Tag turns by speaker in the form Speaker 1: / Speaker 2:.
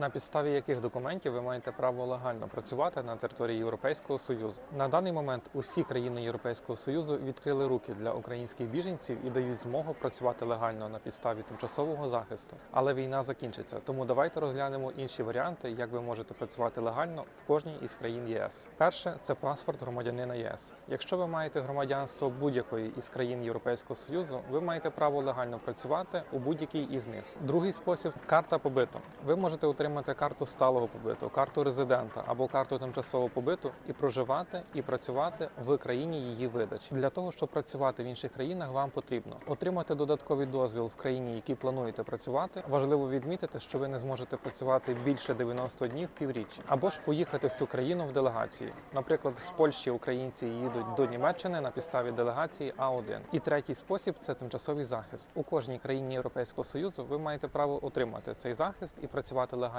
Speaker 1: На підставі яких документів ви маєте право легально працювати на території Європейського Союзу? На даний момент усі країни Європейського Союзу відкрили руки для українських біженців і дають змогу працювати легально на підставі тимчасового захисту. Але війна закінчиться, тому давайте розглянемо інші варіанти, як ви можете працювати легально в кожній із країн ЄС. Перше це паспорт громадянина ЄС. Якщо ви маєте громадянство будь-якої із країн Європейського Союзу, ви маєте право легально працювати у будь-якій із них. Другий спосіб карта побиту. Ви можете отримати карту сталого побиту, карту резидента або карту тимчасового побиту і проживати і працювати в країні її видачі. Для того щоб працювати в інших країнах, вам потрібно отримати додатковий дозвіл в країні, в якій плануєте працювати. Важливо відмітити, що ви не зможете працювати більше 90 днів півріччя, або ж поїхати в цю країну в делегації. Наприклад, з Польщі українці їдуть до Німеччини на підставі делегації А1. І третій спосіб це тимчасовий захист. У кожній країні Європейського союзу ви маєте право отримати цей захист і працювати легально.